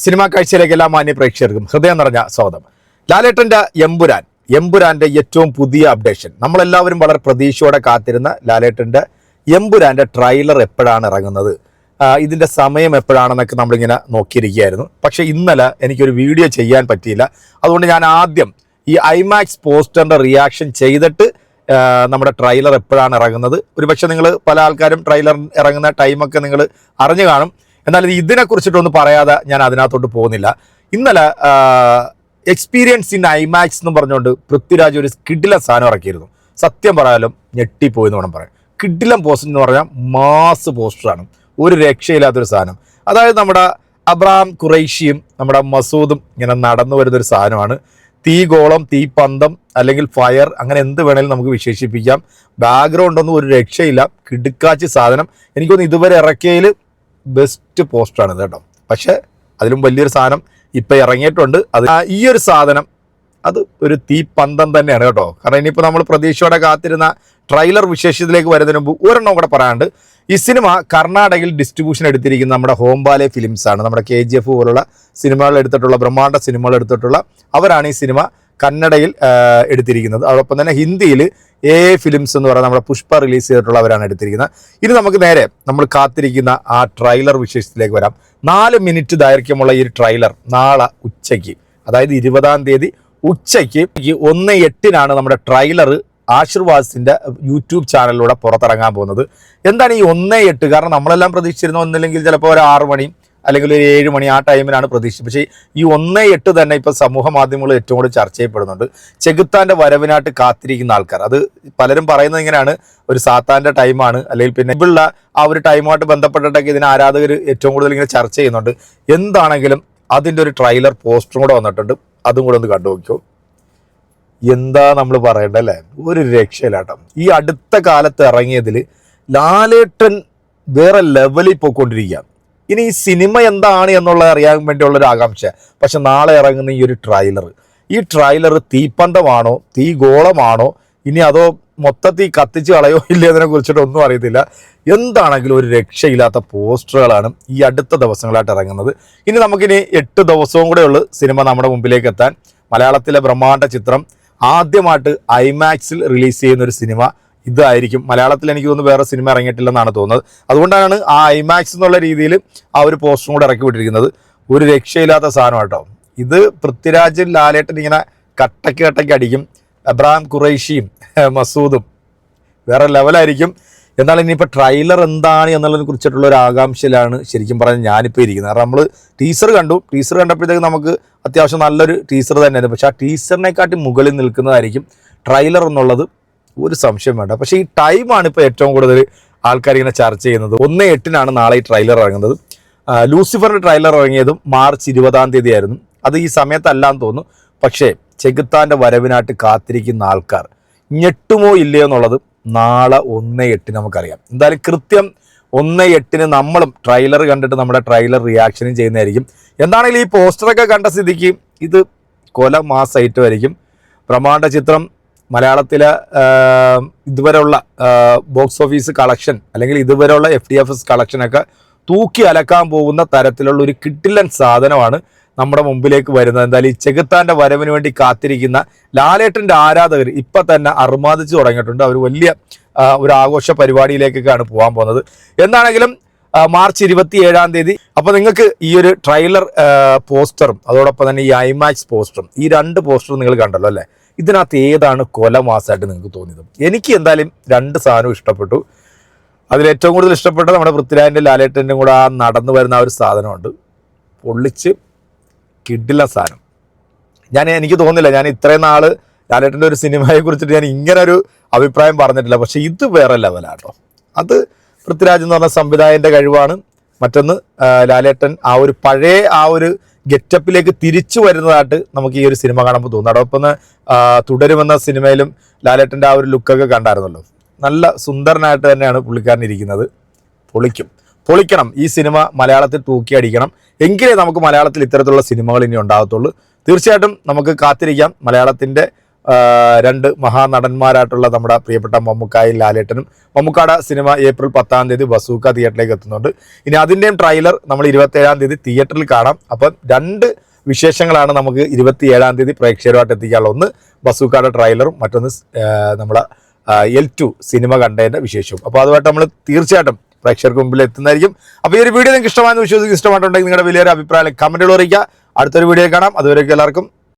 Cinema കാഴ്ചയിലേക്ക് എല്ലാ മാന്യ പ്രേക്ഷകർക്കും ഹൃദയം നിറഞ്ഞ സ്വാഗതം. ലാലേട്ടന്റെ എമ്പുരാൻ എമ്പുരാന്റെ ഏറ്റവും പുതിയ അപ്ഡേഷൻ നമ്മളെല്ലാവരും വളരെ പ്രതീക്ഷയോടെ കാത്തിരുന്ന ലാലേട്ടന്റെ എമ്പുരാന്റെ ട്രെയിലർ എപ്പോഴാണ് ഇറങ്ങുന്നത്? ഇതിന്റെ സമയം എപ്പോഴാണെന്നൊക്കെ നമ്മളിങ്ങനെ നോക്കിയിരിക്കുകയായിരുന്നു. പക്ഷേ ഇന്നലെ എനിക്കൊരു വീഡിയോ ചെയ്യാൻ പറ്റിയില്ല. അതുകൊണ്ട് ഞാൻ ആദ്യം ഈ ഐമാക്സ് പോസ്റ്ററിന്റെ റിയാക്ഷൻ ചെയ്തിട്ട് നമ്മുടെ ട്രെയിലർ എപ്പോഴാണ് ഇറങ്ങുന്നത്? ഒരുപക്ഷെ നിങ്ങൾ പല ആൾക്കാരും ട്രെയിലർ ഇറങ്ങുന്ന ടൈമൊക്കെ നിങ്ങൾ അറിഞ്ഞു കാണും. എന്നാൽ ഇതിനെ കുറിച്ചിട്ടൊന്നും പറയാതെ ഞാൻ അതിനകത്തോട്ട് പോകുന്നില്ല. ഇന്നലെ എക്സ്പീരിയൻസ് ഇൻ ഐമാക്സ് എന്ന് പറഞ്ഞുകൊണ്ട് പൃഥ്വിരാജ് ഒരു കിഡിലം സാധനം ഇറക്കിയിരുന്നു. സത്യം പറയാലും ഞെട്ടിപ്പോയി എന്ന് വേണം പറയാം കിഡിലം പോസ്റ്റർ എന്ന് പറഞ്ഞാൽ മാസ് പോസ്റ്ററാണ്. ഒരു രക്ഷയില്ലാത്തൊരു സാധനം. അതായത് നമ്മുടെ അബ്രാം ഖുറൈഷിയും നമ്മുടെ മസൂദും ഇങ്ങനെ നടന്നു വരുന്നൊരു സാധനമാണ്. തീഗോളം തീപ്പന്തം അല്ലെങ്കിൽ ഫയർ അങ്ങനെ എന്ത് വേണേലും നമുക്ക് വിശേഷിപ്പിക്കാം. ബാക്ക്ഗ്രൗണ്ട് ഒന്നും ഒരു രക്ഷയില്ല. കിടുക്കാച്ചി സാധനം. എനിക്കൊന്ന് ഇതുവരെ ഇറക്കിയതിൽ ബെസ്റ്റ് പോസ്റ്ററാണ് കേട്ടോ. പക്ഷേ അതിലും വലിയൊരു സാധനം ഇപ്പം ഇറങ്ങിയിട്ടുണ്ട്. അത് ഈ ഒരു സാധനം അത് ഒരു തീപ്പന്തം തന്നെയാണ് കേട്ടോ. കാരണം ഇനിയിപ്പോൾ നമ്മൾ പ്രതീക്ഷയോടെ കാത്തിരുന്ന ട്രെയിലർ വിശേഷത്തിലേക്ക് വരുന്നതിന് മുമ്പ് ഒരെണ്ണം കൂടെ പറയാണ്ട് ഈ സിനിമ കർണാടകയിൽ ഡിസ്ട്രിബ്യൂഷൻ എടുത്തിരിക്കുന്ന നമ്മുടെ ഹോംബാലെ ഫിലിംസ് ആണ്. നമ്മുടെ കെ ജി എഫ് പോലുള്ള സിനിമകൾ എടുത്തിട്ടുള്ള ബ്രഹ്മാണ്ഡ സിനിമകൾ എടുത്തിട്ടുള്ള അവരാണ് ഈ സിനിമ കന്നഡയിൽ എടുത്തിരിക്കുന്നത്. അതോടൊപ്പം തന്നെ ഹിന്ദിയിൽ എ ഫിലിംസ് എന്ന് പറയുന്ന നമ്മുടെ പുഷ്പ റിലീസ് ചെയ്തിട്ടുള്ളവരാണ് എടുത്തിരിക്കുന്നത്. ഇനി നമുക്ക് നേരെ നമ്മൾ കാത്തിരിക്കുന്ന ആ ട്രെയിലർ വിശേഷത്തിലേക്ക് വരാം. നാല് മിനിറ്റ് ദൈർഘ്യമുള്ള ഈ ട്രെയിലർ നാളെ ഉച്ചയ്ക്ക് അതായത് ഇരുപതാം തീയതി ഉച്ചയ്ക്ക് ഒന്ന് എട്ടിനാണ് നമ്മുടെ ട്രെയിലർ ആശീർവാദത്തിന്റെ യൂട്യൂബ് ചാനലിലൂടെ പുറത്തിറങ്ങാൻ പോകുന്നത്. എന്താണ് ഈ ഒന്ന് എട്ട്? കാരണം നമ്മളെല്ലാം പ്രതീക്ഷിച്ചിരുന്ന ഒന്നില്ലെങ്കിൽ ചിലപ്പോൾ ഒരു ആറ് മണി അല്ലെങ്കിൽ ഒരു ഏഴ് മണി ആ ടൈമിലാണ് പ്രതീക്ഷിച്ചത്. പക്ഷേ ഈ ഒന്ന് എട്ട് തന്നെ ഇപ്പോൾ സമൂഹ മാധ്യമങ്ങൾ ഏറ്റവും കൂടുതൽ ചർച്ച ചെയ്യപ്പെടുന്നുണ്ട്. ചെകുത്താന്റെ വരവിനായിട്ട് കാത്തിരിക്കുന്ന ആൾക്കാർ. അത് പലരും പറയുന്നത് ഇങ്ങനെയാണ്. ഒരു സാത്താന്റെ ടൈമാണ്. അല്ലെങ്കിൽ പിന്നെ ഇവിടെ ആ ഒരു ടൈമുമായിട്ട് ബന്ധപ്പെട്ടിട്ടൊക്കെ ഇതിന് ആരാധകർ ഏറ്റവും കൂടുതൽ ഇങ്ങനെ ചർച്ച ചെയ്യുന്നുണ്ട്. എന്താണെങ്കിലും അതിന്റെ ഒരു ട്രെയിലർ പോസ്റ്ററും കൂടെ വന്നിട്ടുണ്ട്. അതും കൂടെ ഒന്ന് കണ്ടു നോക്കിയോ എന്താ നമ്മൾ പറയേണ്ടത് അല്ലേ? ഒരു രക്ഷയിലാട്ടം ഈ അടുത്ത കാലത്ത് ഇറങ്ങിയതിൽ ലാലേട്ടൻ വേറെ ലെവലിൽ പോയിക്കൊണ്ടിരിക്കുക ഇനി ഈ സിനിമ എന്താണ് എന്നുള്ളത് അറിയാൻ വേണ്ടിയുള്ളൊരു ആകാംക്ഷ. പക്ഷെ നാളെ ഇറങ്ങുന്ന ഈ ഒരു ട്രailer ഈ ട്രailer തീപ്പന്തമാണോ? തീ ഗോളമാണോ ഇനി അതോ മൊത്തത്തിൽ കത്തിച്ച് കളയോ ഇല്ല കുറിച്ചിട്ട് ഒന്നും അറിയത്തില്ല. എന്താണെങ്കിലും ഒരു രക്ഷയില്ലാത്ത പോസ്റ്ററുകളാണ് ഈ അടുത്ത ദിവസങ്ങളായിട്ട് ഇറങ്ങുന്നത്. ഇനി നമുക്കിനി എട്ട് ദിവസവും കൂടെ ഉള്ളു സിനിമ നമ്മുടെ മുമ്പിലേക്ക് എത്താൻ. മലയാളത്തിലെ ബ്രഹ്മാണ്ഡ ചിത്രം ആദ്യമായിട്ട് ഐമാക്സിൽ റിലീസ് ചെയ്യുന്ന ഒരു സിനിമ. ഇതായിരിക്കും. മലയാളത്തിൽ എനിക്ക് തോന്നുന്നു വേറെ സിനിമ ഇറങ്ങിയിട്ടില്ലെന്നാണ് തോന്നുന്നത്. അതുകൊണ്ടാണ് ആ ഐമാക്സ് എന്നുള്ള രീതിയിൽ ആ ഒരു പോസ്റ്ററും കൂടെ ഇറക്കി വിട്ടിരിക്കുന്നത്. ഒരു രക്ഷയില്ലാത്ത സാധനം കേട്ടോ. ഇത് പൃഥ്വിരാജും ലാലേട്ടൻ ഇങ്ങനെ കട്ടക്ക് കട്ടയ്ക്ക് അടിക്കും. അബ്രാം ഖുറൈഷിയും മസൂദും. വേറെ ലെവലായിരിക്കും. എന്നാൽ ഇനിയിപ്പോൾ ട്രെയിലർ എന്താണ് എന്നുള്ളതിനെ കുറിച്ചിട്ടുള്ള ഒരു ആകാംക്ഷയിലാണ് ശരിക്കും പറഞ്ഞാൽ ഞാനിപ്പോൾ ഇരിക്കുന്നത്. കാരണം നമ്മൾ ടീസർ കണ്ടു. ടീസർ കണ്ടപ്പോഴത്തേക്ക് നമുക്ക് അത്യാവശ്യം നല്ലൊരു ടീസർ തന്നെയായിരുന്നു. പക്ഷേ ആ ടീസറിനെക്കാട്ടി മുകളിൽ നിൽക്കുന്നതായിരിക്കും ട്രെയിലർ എന്നുള്ളത്. ഒരു സംശയം വേണ്ട. പക്ഷേ ഈ ടൈമാണ് ഇപ്പോൾ ഏറ്റവും കൂടുതൽ ആൾക്കാർ ഇങ്ങനെ ചർച്ച ചെയ്യുന്നത്. ഒന്ന് എട്ടിനാണ് നാളെ ഈ ട്രെയിലർ ഇറങ്ങുന്നത്. ലൂസിഫറിന്റെ ട്രെയിലർ ഇറങ്ങിയതും മാർച്ച് ഇരുപതാം തീയതി ആയിരുന്നു അത് ഈ സമയത്തല്ലാന്ന് തോന്നുന്നു. പക്ഷേ ചെകുത്താന്റെ വരവിനായിട്ട് കാത്തിരിക്കുന്ന ആൾക്കാർ ഞെട്ടുമോ ഇല്ലയോ എന്നുള്ളത് നാളെ ഒന്ന് എട്ടിന് നമുക്കറിയാം. എന്തായാലും കൃത്യം ഒന്ന് എട്ടിന് നമ്മളും ട്രെയിലർ കണ്ടിട്ട് നമ്മുടെ ട്രെയിലർ റിയാക്ഷനും ചെയ്യുന്നതായിരിക്കും. എന്താണെങ്കിലും ഈ പോസ്റ്ററൊക്കെ കണ്ട സ്ഥിതിക്ക് ഇത് കൊല മാസ് ഐറ്റമായിരിക്കും ബ്രഹ്മാണ്ഡ ചിത്രം മലയാളത്തിലെ ഇതുവരെയുള്ള ബോക്സ് ഓഫീസ് കളക്ഷൻ അല്ലെങ്കിൽ ഇതുവരെയുള്ള എഫ് ഡി എഫ് എസ് കളക്ഷനൊക്കെ തൂക്കി അലക്കാൻ പോകുന്ന തരത്തിലുള്ള ഒരു കിട്ടില്ലൻ സാധനമാണ് നമ്മുടെ മുമ്പിലേക്ക് വരുന്നത്. എന്തായാലും ഈ ചെകുത്താന്റെ വരവിന് വേണ്ടി കാത്തിരിക്കുന്ന ലാലേട്ടന്റെ ആരാധകർ ഇപ്പം തന്നെ അർമാദിച്ചു തുടങ്ങിയിട്ടുണ്ട്. അവർ വലിയ ഒരു ആഘോഷ പരിപാടിയിലേക്കൊക്കെയാണ് പോകാൻ പോകുന്നത്. എന്താണെങ്കിലും മാർച്ച് ഇരുപത്തി ഏഴാം തീയതി. അപ്പൊ നിങ്ങൾക്ക് ഈ ഒരു ട്രെയിലർ പോസ്റ്ററും അതോടൊപ്പം തന്നെ ഈ ഐമാക്സ് പോസ്റ്ററും ഈ രണ്ട് പോസ്റ്ററും നിങ്ങൾ കണ്ടല്ലോ അല്ലേ? ഇതിനകത്ത് ഏതാണ് കൊല മാസമായിട്ട് നിങ്ങൾക്ക് തോന്നിയത്? എനിക്ക് എന്തായാലും രണ്ട് സാധനവും ഇഷ്ടപ്പെട്ടു. അതിൽ ഏറ്റവും കൂടുതൽ ഇഷ്ടപ്പെട്ടത് നമ്മുടെ പൃഥ്വിരാജിന്റെ ലാലേട്ടന്റെ കൂടെ ആ നടന്നു വരുന്ന ആ ഒരു സാധനമുണ്ട്. പൊള്ളിച്ച് കിഡില്ല സാധനം. ഞാൻ എനിക്ക് തോന്നുന്നില്ല ഞാൻ ഇത്രയും നാൾ ലാലേട്ടന്റെ ഒരു സിനിമയെ കുറിച്ചിട്ട് ഞാൻ ഇങ്ങനെ ഒരു അഭിപ്രായം പറഞ്ഞിട്ടില്ല. പക്ഷേ ഇത് വേറെ ലെവലാണ് ലെവലാട്ടോ അത് പൃഥ്വിരാജ് എന്ന് പറഞ്ഞ സംവിധായകന്റെ കഴിവാണ്. മറ്റൊന്ന് ലാലേട്ടൻ ആ ഒരു പഴയ ആ ഒരു ഗെറ്റപ്പിലേക്ക് തിരിച്ചു വരുന്നതായിട്ട് നമുക്ക് ഈ ഒരു സിനിമ കാണുമ്പോൾ തോന്നുന്നു അതോടൊപ്പം തുടരുമെന്ന സിനിമയിലും ലാലേട്ടന്റെ ആ ഒരു ലുക്കൊക്കെ കണ്ടായിരുന്നല്ലോ. നല്ല സുന്ദരനായിട്ട് തന്നെയാണ് പുള്ളിക്കാരൻ ഇരിക്കുന്നത്. പൊളിക്കും. പൊളിക്കണം. ഈ സിനിമ മലയാളത്തിൽ തൂക്കി അടിക്കണം. എങ്കിലേ നമുക്ക് മലയാളത്തിൽ ഇത്തരത്തിലുള്ള സിനിമകൾ ഇനി ഉണ്ടാകത്തുള്ളൂ. തീർച്ചയായിട്ടും നമുക്ക് കാത്തിരിക്കാം. മലയാളത്തിന്റെ രണ്ട് മഹാനടന്മാരായിട്ടുള്ള നമ്മുടെ പ്രിയപ്പെട്ട മമ്മൂക്കായും ലാലേട്ടനും. മമ്മൂക്കാട സിനിമ ഏപ്രിൽ പത്താം തീയതി ബസൂക്ക തിയേറ്ററിലേക്ക് എത്തുന്നുണ്ട്. ഇനി അതിന്റെയും ട്രെയിലർ നമ്മൾ ഇരുപത്തേഴാം തീയതി തിയേറ്ററിൽ കാണാം. അപ്പം രണ്ട് വിശേഷങ്ങളാണ് നമുക്ക് ഇരുപത്തിയേഴാം തീയതി പ്രേക്ഷകരുമായിട്ട് എത്തിക്കാനുള്ള. ഒന്ന് ബസൂക്കാട ട്രെയിലറും മറ്റൊന്ന് നമ്മുടെ എൽ ടു സിനിമ കണ്ടതിന്റെ വിശേഷവും. അപ്പോൾ അതുമായിട്ട് നമ്മൾ തീർച്ചയായിട്ടും പ്രേക്ഷകർക്ക് മുമ്പിൽ എത്തുന്നതായിരിക്കും. അപ്പോൾ ഈ ഒരു വീഡിയോ നിങ്ങൾക്ക് ഇഷ്ടമായെന്ന് വിശ്വസിക്കും ഇഷ്ടമായിട്ടുണ്ടെങ്കിൽ നിങ്ങളുടെ വലിയൊരു അഭിപ്രായം കമന്റുകൾ അറിയിക്കുക. അടുത്തൊരു വീഡിയോ കാണാം. അതുവരെയൊക്കെ എല്ലാവർക്കും